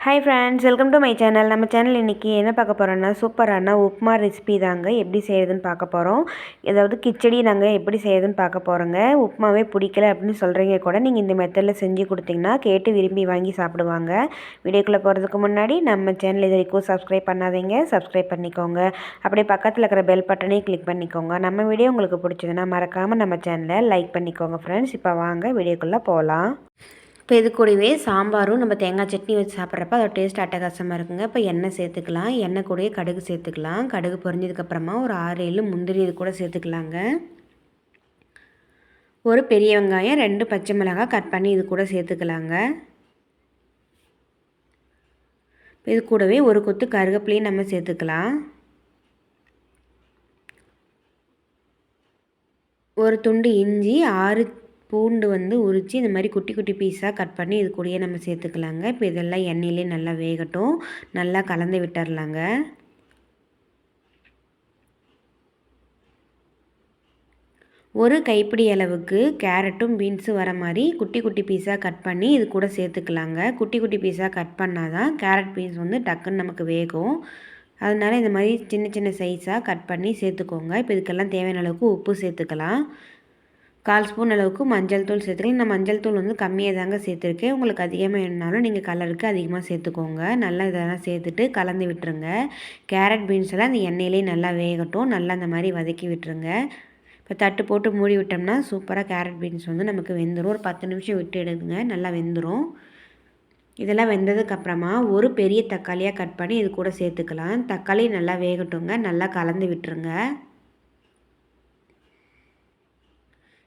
Hi friends welcome to my channel நம்ம channel இன்றைக்கி என்ன பார்க்க போகிறோன்னா சூப்பரான உப்மா ரெசிபி தாங்க. எப்படி செய்கிறதுன்னு பார்க்க போகிறோம் ஏதாவது கிச்சடி நாங்கள் எப்படி செய்கிறதுன்னு பார்க்க போகிறோங்க உப்மாவே பிடிக்கல அப்படின்னு சொல்கிறீங்க கூட நீங்கள் இந்த மெத்தடில் செஞ்சு கொடுத்தீங்கன்னா கேட்டு விரும்பி வாங்கி சாப்பிடுவாங்க. வீடியோக்குள்ளே போகிறதுக்கு முன்னாடி நம்ம சேனல் இது வரைக்கும் சப்ஸ்கிரைப் பண்ணாதீங்க. சப்ஸ்கிரைப் பண்ணிக்கோங்க. அப்படியே பக்கத்தில் இருக்கிற பெல் பட்டனையும் கிளிக் பண்ணிக்கோங்க. நம்ம வீடியோ உங்களுக்கு பிடிச்சதுன்னா மறக்காமல் நம்ம சேனலை லைக் பண்ணிக்கோங்க ஃப்ரெண்ட்ஸ் இப்போ வாங்க வீடியோக்குள்ளே போகலாம் இப்போ இது கூடவே சாம்பாரும் நம்ம தேங்காய் சட்னி வச்சு சாப்பிட்றப்ப அதோட டேஸ்ட் அட்டகாசமாக இருக்குங்க. இப்போ எண்ணெய் சேர்த்துக்கலாம். எண்ணெய் கூடயே கடுகு சேர்த்துக்கலாம். கடுகு பொரிஞ்சதுக்கப்புறமா ஒரு ஆறு ஏழு முந்திரி இது கூட சேர்த்துக்கலாங்க. ஒரு பெரிய வெங்காயம் ரெண்டு பச்சை மிளகாய் கட் பண்ணி இது கூட சேர்த்துக்கலாங்க. இது கூடவே ஒரு கொத்து கருகப்பிலையும் நம்ம சேர்த்துக்கலாம். ஒரு துண்டு இஞ்சி ஆறு பூண்டு வந்து உரித்து இந்த மாதிரி குட்டி குட்டி பீஸாக கட் பண்ணி இது கூடயே நம்ம சேர்த்துக்கலாங்க. இப்போ இதெல்லாம் எண்ணெயிலே நல்லா வேகட்டும். நல்லா கலந்து விட்டுறலாங்க ஒரு கைப்பிடி அளவுக்கு கேரட்டும் பீன்ஸும் வர மாதிரி குட்டி குட்டி பீஸாக கட் பண்ணி இது கூட சேர்த்துக்கலாங்க. குட்டி குட்டி பீஸாக கட் பண்ணால் தான் கேரட் பீன்ஸ் வந்து டக்குன்னு நமக்கு வேகும். அதனால் இந்த மாதிரி சின்ன சின்ன சைஸாக கட் பண்ணி சேர்த்துக்கோங்க. இப்போ இதுக்கெல்லாம் தேவையான அளவுக்கு உப்பு சேர்த்துக்கலாம். கால் ஸ்பூன் அளவுக்கு மஞ்சள் தூள் சேர்த்துக்கலாம் நான் மஞ்சள் தூள் வந்து கம்மியாக தாங்க சேர்த்துருக்கேன். உங்களுக்கு அதிகமாக வேணுனாலும் நீங்கள் கலருக்கு அதிகமாக சேர்த்துக்கோங்க. நல்லா இதெல்லாம் சேர்த்துட்டு கலந்து விட்டுருங்க. கேரட் பீன்ஸ் எல்லாம் அந்த எண்ணெயிலே நல்லா வேகட்டும். நல்லா அந்த மாதிரி வதக்கி விட்டுருங்க. இப்போ தட்டு போட்டு மூடி விட்டோம்னா சூப்பராக கேரட் பீன்ஸ் வந்து நமக்கு வெந்துடும் ஒரு பத்து நிமிஷம் விட்டு எடுங்க. நல்லா வெந்துடும் இதெல்லாம் வெந்ததுக்கப்புறமா ஒரு பெரிய தக்காளியாக கட் பண்ணி இது கூட சேர்த்துக்கலாம். தக்காளி நல்லா வேகட்டுங்க. நல்லா கலந்து விட்டுருங்க.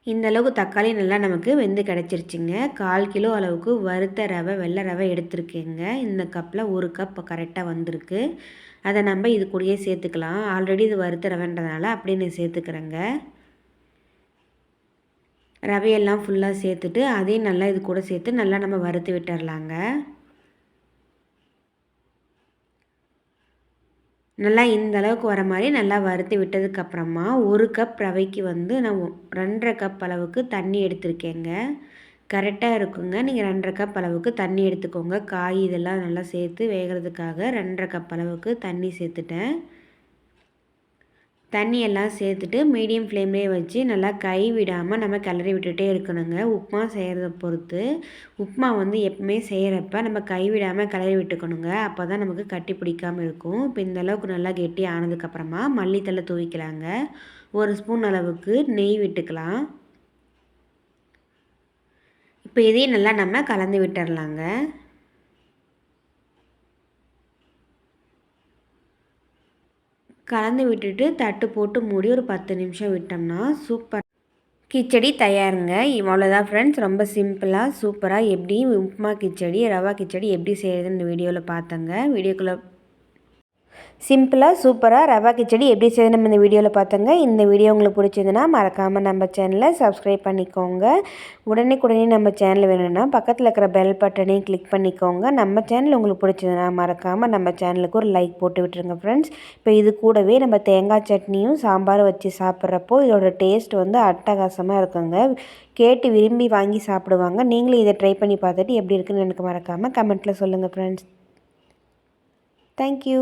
இந்த அளவுக்கு தக்காளி நல்லா நமக்கு வெந்து கிடச்சிருச்சுங்க. கால் கிலோ அளவுக்கு வறுத்த ரவை வெள்ளை ரவை எடுத்துருக்கேங்க. இந்த கப்பில் ஒரு கப் கரெக்டாக வந்திருக்கு. அதை நம்ம இது கூடயே சேர்த்துக்கலாம். ஆல்ரெடி இது வறுத்த ரவைன்றதுனால அப்படியே நான் சேர்த்துக்கிறேங்க. ரவையெல்லாம் ஃபுல்லாக சேர்த்துட்டு அதையும் நல்லா இது கூட சேர்த்து நல்லா நம்ம வறுத்து விட்டுறலாங்க. நல்லா இந்த அளவுக்கு வர மாதிரி நல்லா வறுத்து விட்டதுக்கப்புறமா ஒரு கப் ரவைக்கு வந்து நான் ரெண்டரை கப் அளவுக்கு தண்ணி எடுத்திருக்கேங்க. கரெக்டாக இருக்குங்க. நீங்கள் ரெண்டரை கப் அளவுக்கு தண்ணி எடுத்துக்கோங்க. காய் இதெல்லாம் நல்லா சேர்த்து வேகிறதுக்காக ரெண்டரை கப் அளவுக்கு தண்ணி சேர்த்துட்டேன். தண்ணியெல்லாம் சேர்த்துட்டு மீடியம் ஃப்ளேம்லேயே வச்சு நல்லா கை விடாமல் நம்ம கிளறி விட்டுகிட்டே இருக்கணுங்க. உப்புமா செய்கிறத பொறுத்து. உப்புமா வந்து எப்பவுமே செய்கிறப்ப நம்ம கை விடாமல் கிளறி விட்டுக்கணுங்க. அப்போ தான் நமக்கு கட்டி பிடிக்காமல் இருக்கும். இப்போ இந்த அளவுக்கு நல்லா கெட்டி ஆனதுக்கப்புறமா மல்லித்தலை தூவிக்கலாங்க. ஒரு ஸ்பூன் அளவுக்கு நெய் விட்டுக்கலாம். இப்போ இதையும் நல்லா நம்ம கலந்து விட்டுறலாங்க. கலந்து விட்டுட்டு தட்டு போட்டு மூடி ஒரு பத்து நிமிஷம் விட்டோம்னா சூப்பர் கிச்சடி தயாருங்க. இவ்வளோதான் ஃப்ரெண்ட்ஸ் ரொம்ப சிம்பிளாக சூப்பராக எப்படி உப்புமா கிச்சடி ரவா கிச்சடி எப்படி செய்கிறதுன்னு வீடியோவில் பார்த்தேங்க. வீடியோக்குள்ளே சிம்பிளாக சூப்பராக ரவா கிச்சடி எப்படி செய்து நம்ம இந்த வீடியோவில் பார்த்தோங்க இந்த வீடியோ உங்களுக்கு பிடிச்சதுன்னா மறக்காமல் நம்ம சேனலை சப்ஸ்கிரைப் பண்ணிக்கோங்க. உடனே உடனே நம்ம சேனல் வேணும்னா பக்கத்தில் இருக்கிற பெல் பட்டனையும் கிளிக் பண்ணிக்கோங்க. நம்ம சேனல் உங்களுக்கு பிடிச்சதுன்னா மறக்காமல் நம்ம சேனலுக்கு ஒரு லைக் போட்டு விட்டுருங்க ஃப்ரெண்ட்ஸ் இப்போ இது கூடவே நம்ம தேங்காய் சட்னியும் சாம்பாரும் வச்சு சாப்பிட்றப்போ இதோட டேஸ்ட் வந்து அட்டகாசமாக இருக்குங்க. கேட்டு விரும்பி வாங்கி சாப்பிடுவாங்க. நீங்களும் இதை ட்ரை பண்ணி பார்த்துட்டு எப்படி இருக்குன்னு எனக்கு மறக்காமல் கமெண்ட்டில் சொல்லுங்கள் ஃப்ரெண்ட்ஸ் தேங்க்யூ